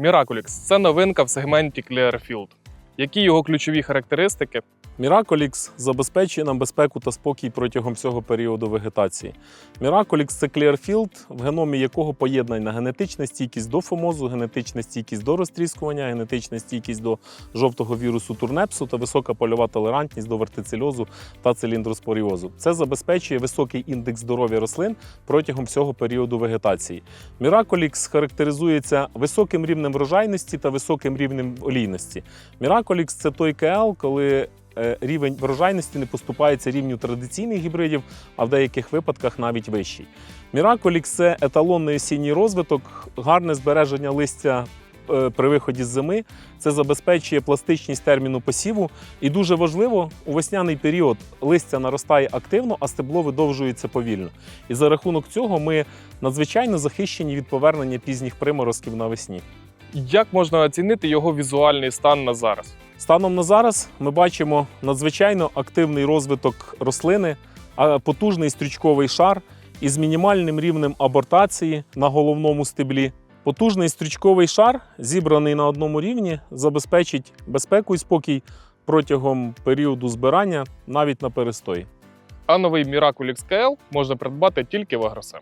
Miraculix – це новинка в сегменті Clearfield. Які його ключові характеристики? Miraculix забезпечує нам безпеку та спокій протягом всього періоду вегетації. Miraculix – це Clearfield, в геномі якого поєднана генетична стійкість до фомозу, генетична стійкість до розтріскування, генетична стійкість до жовтого вірусу турнепсу та висока польова толерантність до вертицельозу та циліндроспоріозу. Це забезпечує високий індекс здоров'я рослин протягом всього періоду вегетації. Miraculix характеризується високим рівнем врожайності та високим рівнем олійності. Miraculix – це той КЛ, коли рівень врожайності не поступається рівню традиційних гібридів, а в деяких випадках навіть вищий. Miraculix – це еталонний осінній розвиток, гарне збереження листя. е, При виході з зими це забезпечує пластичність терміну посіву. І дуже важливо, у весняний період листя наростає активно, а стебло видовжується повільно. І за рахунок цього ми надзвичайно захищені від повернення пізніх приморозків навесні. Як можна оцінити його візуальний стан на зараз? Станом на зараз ми бачимо надзвичайно активний розвиток рослини, потужний стрючковий шар із мінімальним рівнем абортації на головному стеблі. Потужний стрючковий шар, зібраний на одному рівні, забезпечить безпеку і спокій протягом періоду збирання навіть на перестої. А новий Miraculix KL можна придбати тільки в Агросем.